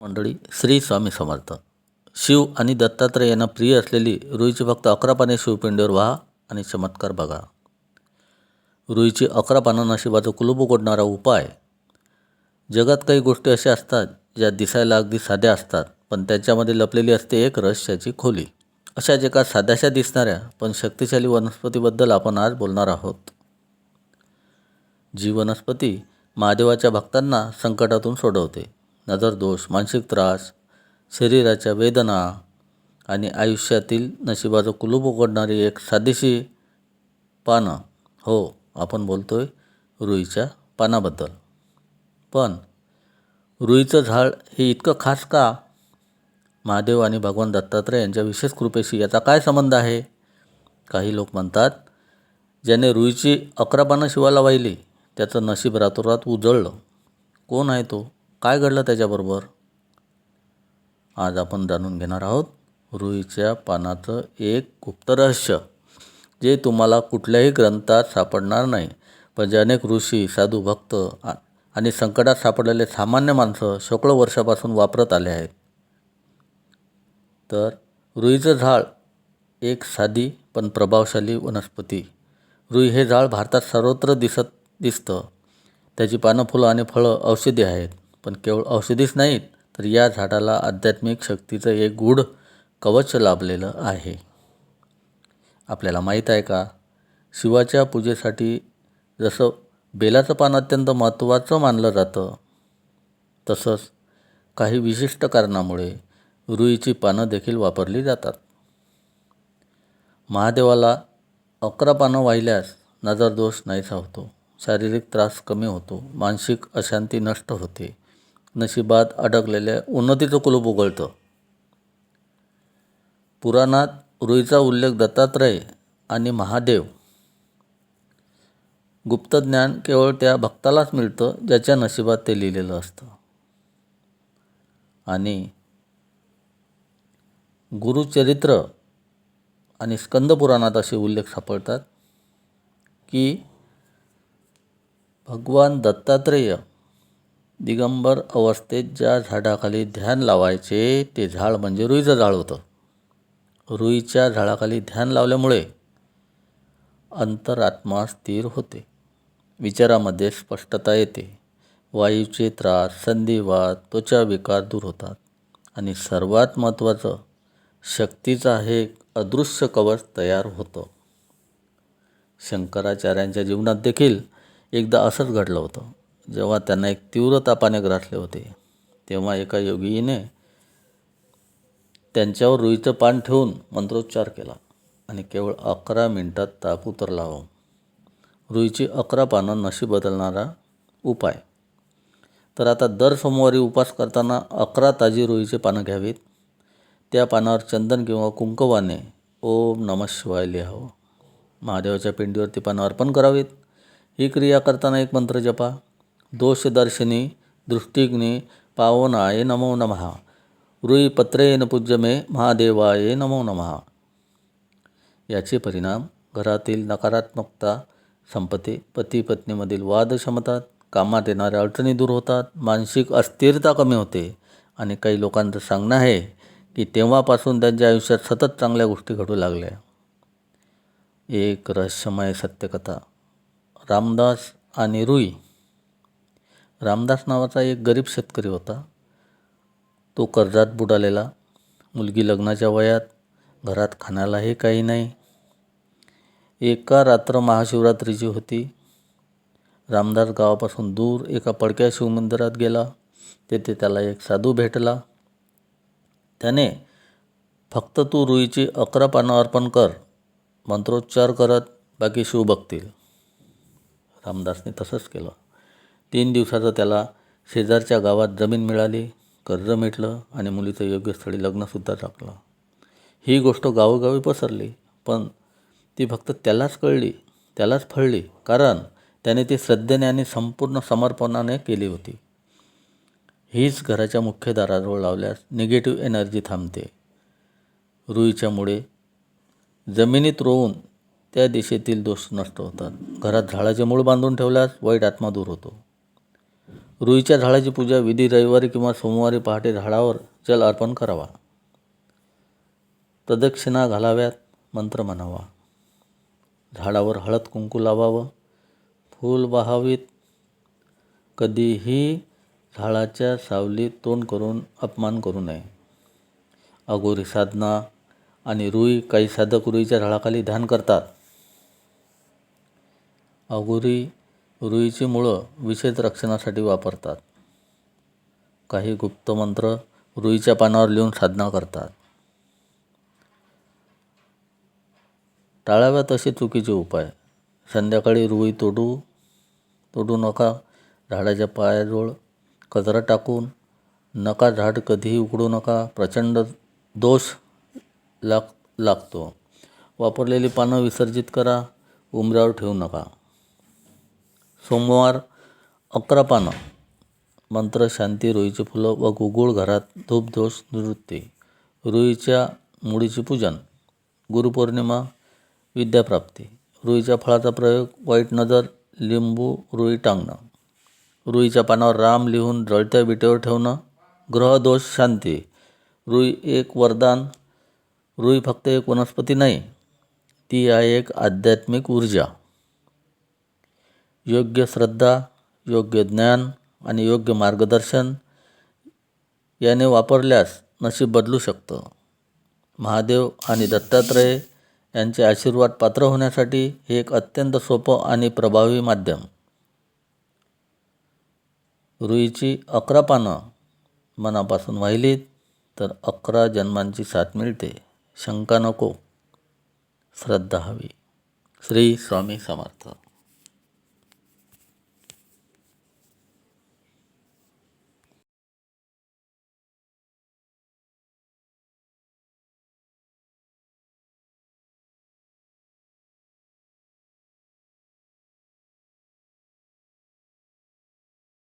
मंडळी श्री स्वामी समर्थ. शिव आणि दत्तात्रय यांना प्रिय असलेली रुईची फक्त अकरा पाने शिवपिंडीवर व्हा आणि चमत्कार बघा. रुईची अकरा पानं नशिबाचं कुलूप उघडणारा उपाय. जगात काही गोष्टी अशा असतात ज्या दिसायला अगदी साध्या असतात पण त्याच्यामध्ये लपलेली असते एक रहस्याची खोली. अशाच एका साध्याशा दिसणाऱ्या पण शक्तिशाली वनस्पतीबद्दल आपण आज बोलणार आहोत. जी वनस्पती महादेवाच्या भक्तांना संकटातून सोडवते. नजरदोष मानसिक त्रास शरीराच्या वेदना आणि आयुष्यातील नशिबाचं कुलूप उघडणारी एक साधीशी पानं. हो आपण बोलतो आहे रुईच्या पानाबद्दल. पण रुईचं झाड हे इतकं खास का? महादेव आणि भगवान दत्तात्रय यांच्या विशेष कृपेशी याचा काय संबंध आहे? काही लोक म्हणतात ज्याने रुईची अकरा पानं शिवाला वाहिली त्याचं नशीब रातोरात उजळलं. कोण आहे तो? काय घडलं त्याच्याबरोबर? आज आपण जाणून घेणार आहोत रुईच्या पानाचं एक गुप्त रहस्य जे तुम्हाला कुठल्याही ग्रंथात सापडणार नाही पण जे अनेक ऋषी साधू भक्त आ- आणि संकटात सापडलेले सामान्य माणसं शेकडो वर्षापासून वापरत आले आहेत. तर रुईचं झाड एक साधी पण प्रभावशाली वनस्पती. रुई हे झाड भारतात सर्वत्र दिसत दिसतं. त्याची पानं फुलं आणि फळं औषधी आहेत. पण केवळ औषधीच नाहीत तर या झाडाला आध्यात्मिक शक्तीचं एक गूढ कवच लाभलेलं आहे. आपल्याला माहीत आहे का? शिवाच्या पूजेसाठी जसं बेलाचं पान अत्यंत महत्त्वाचं मानलं जातं तसंच काही विशिष्ट कारणामुळे रुईची पानं देखील वापरली जातात. महादेवाला अकरा पानं वाहिल्यास नजरदोष नाहीसा होतो शारीरिक त्रास कमी होतो मानसिक अशांती नष्ट होते. नशिबात अडकलेल्या उन्नतीचं कुलूप उघडतं. पुराणात रुईचा उल्लेख दत्तात्रय आणि महादेव. गुप्त ज्ञान केवळ त्या भक्तालाच मिळतं ज्याच्या नशिबात ते लिहिलेलं असतं. आणि गुरुचरित्र आणि स्कंदपुराणात असे उल्लेख सापडतात की भगवान दत्तात्रेय दिगंबर अवस्थेत ज्या झाडाखाली ध्यान लावायचे ते झाड म्हणजे रुईचं झाड होतं. रुईच्या झाडाखाली ध्यान लावल्यामुळे अंतरात्मा स्थिर होते. विचारामध्ये स्पष्टता येते. वायूचे त्रास संधिवाद त्वचा विकार दूर होतात. आणि सर्वात महत्त्वाचं शक्तीचा हे अदृश्य कवच तयार होतं. शंकराचार्यांच्या जीवनात देखील एकदा असंच घडलं होतं. जेव्हा त्यांना एक तीव्र तापाने ग्रासले होते तेव्हा एका योगीने त्यांच्यावर रुईचं पान ठेवून मंत्रोच्चार केला आणि केवळ अकरा मिनटात ताप उतरला हो. रुईची अकरा पानं नशीब बदलणारा उपाय. तर आता दर सोमवारी उपवास करताना अकरा ताजी रुईचे पानं घ्यावीत. त्या पानावर चंदन किंवा कुंकवाने ओम नमः शिवाय लिहावं. महादेवाच्या पिंडीवरती पानं अर्पण करावीत. ही क्रिया करताना एक मंत्र जपा. दोषदर्शिनी दृष्टिग्नी पावनाय नमो नमः। रुई पत्रेन पूज्य मे महादेवाय नमो नमः। याचे परिणाम घरातील नकारात्मकता संपते पती पत्नीमधील वादक्षमतात कामात येणाऱ्या अडचणी दूर होतात मानसिक अस्थिरता कमी होते आणि काही लोकांचं सांगणं आहे की तेव्हापासून त्यांच्या आयुष्यात सतत चांगल्या गोष्टी घडू लागल्या. एक रहस्यमय सत्यकथा. रामदास आणि रुई. रामदास नावाचा एक गरीब शेतकरी होता. तो कर्जात बुडालेला. मुलगी लग्नाच्या वयात घरात खाण्यालाही काही नाही. एका रात्र महाशिवरात्रीची होती. रामदास गावापासून दूर एका पडक्या शिवमंदिरात गेला. तेथे त्याला एक साधू भेटला. त्याने फक्त तू रुईची अकरा पानं अर्पण कर. मंत्रोच्चार करत बाकी शिव बघतील. रामदासने तसंच केलं. तीन दिवसाचं त्याला शेजारच्या गावात जमीन मिळाली कर्ज मिटलं आणि मुलीचं योग्य स्थळी लग्नसुद्धा टाकलं. ही गोष्ट गावोगावी पसरली पण ती फक्त त्यालाच कळली त्यालाच फळली कारण त्याने ती श्रद्धेने आणि संपूर्ण समर्पणाने केली होती. हीच घराच्या मुख्य दाराजवळ लावल्यास निगेटिव्ह एनर्जी थांबते. रुईच्यामुळे जमिनीत रोवून त्या दिशेतील दोष नष्ट होतात. घरात झाडाचे मूळ बांधून ठेवल्यास वाईट आत्मा दूर होतो. रुईच्या झाडाची पूजा विधी रविवारी किंवा सोमवारी पहाटे झाडावर जल अर्पण करावा. प्रदक्षिणा घालाव्यात मंत्र म्हणावा. झाडावर हळद कुंकू लावावं. फूल वाहावीत कधीही झाडाच्या सावलीत तोंड करून अपमान करू नये. अगोरी साधना आणि रुई काही साधक रुईच्या झाडाखाली ध्यान करतात. अगोरी रुईची मुळं विशेष रक्षणासाठी वापरतात. काही गुप्त मंत्र रुईच्या पानावर लिहून साधना करतात. टाळाव्यात असे चुकीचे उपाय. संध्याकाळी रुई तोडू तोडू नका. झाडाच्या पायाजवळ कचरा टाकून नका. झाड कधीही उकडू नका. प्रचंड दोष लाग लागतो. वापरलेली पानं विसर्जित करा. उंबऱ्यावर ठेवू नका. सोमवार अकरा पानं. मंत्र शांती रुईची फुलं व गुगुळ घरात धूपदोष निवृत्ती. रुईच्या मुळीचे पूजन. गुरुपौर्णिमा विद्याप्राप्ती. रुईच्या फळाचा प्रयोग वाईट नजर लिंबू रुई टांगणं. रुईच्या पानावर राम लिहून रळत्या विटेवर ठेवणं. ग्रहदोष शांती. रुई एक वरदान. रुई फक्त एक वनस्पती नाही ती आहे एक आध्यात्मिक ऊर्जा. योग्य श्रद्धा योग्य ज्ञान आणि योग्य मार्गदर्शन याने वापरल्यास नशीब बदलू शकतं. महादेव आणि दत्तात्रय यांचे आशीर्वाद पात्र होण्यासाठी हे एक अत्यंत सोपं आणि प्रभावी माध्यम. रुईची अकरा पानं मनापासून वाहिलीत तर अकरा जन्मांची साथ मिळते. शंका नको. श्रद्धा हवी. श्री स्वामी समर्थ.